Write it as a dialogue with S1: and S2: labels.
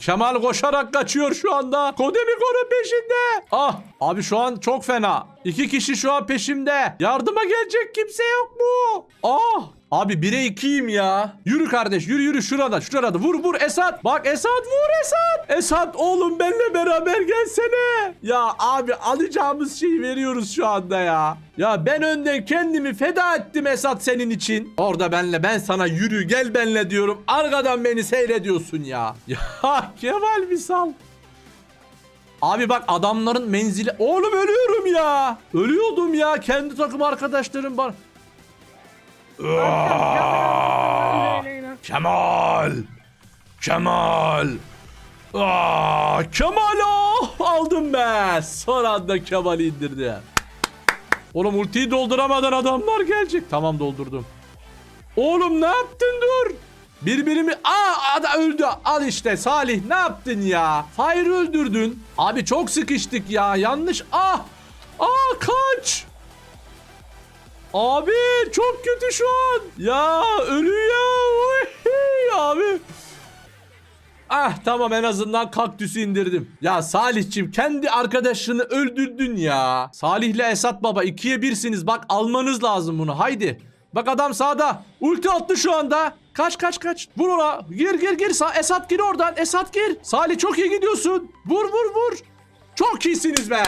S1: Kemal koşarak kaçıyor şu anda. Kodemikon'un peşinde. Ah abi şu an çok fena. İki kişi şu an peşimde. Yardıma gelecek kimse yok mu? Ah Abi 1'e 2'yim ya. Yürü kardeş yürü yürü şurada şurada. Vur vur Esat. Bak Esat vur Esat. Esat oğlum benimle beraber gelsene. Ya abi alacağımız şeyi veriyoruz şu anda ya. Ya ben önden kendimi feda ettim Esat senin için. Orada benle ben sana yürü gel benle diyorum. Arkadan beni seyrediyorsun ya. Ya Kemal bir sal. Abi bak adamların menzili... Oğlum ölüyorum ya. Ölüyordum ya. Kendi takım arkadaşlarım var. Kemal. Kemal. Aa, Kemal oh! aldım be. Son anda Kemal indirdi. Oğlum ultiyi dolduramadan adamlar gelecek. Tamam doldurdum. Oğlum ne yaptın dur. Birbirimi aa ada öldü. Al işte Salih ne yaptın ya? Fire öldürdün. Abi çok sıkıştık ya. Yanlış. Ah! Abi çok kötü şu an. Ya ölüyor. Abi. Ah tamam en azından kaktüsü indirdim. Ya Salihçim kendi arkadaşını öldürdün ya. Salih'le Esat baba ikiye birsiniz. Bak almanız lazım bunu. Haydi. Bak adam sağda. Ulti attı şu anda. Kaç kaç kaç. Vur ona. Gir gir gir. Sa Esat gir oradan. Esat gir. Salih çok iyi gidiyorsun. Vur vur vur. Çok iyisiniz be.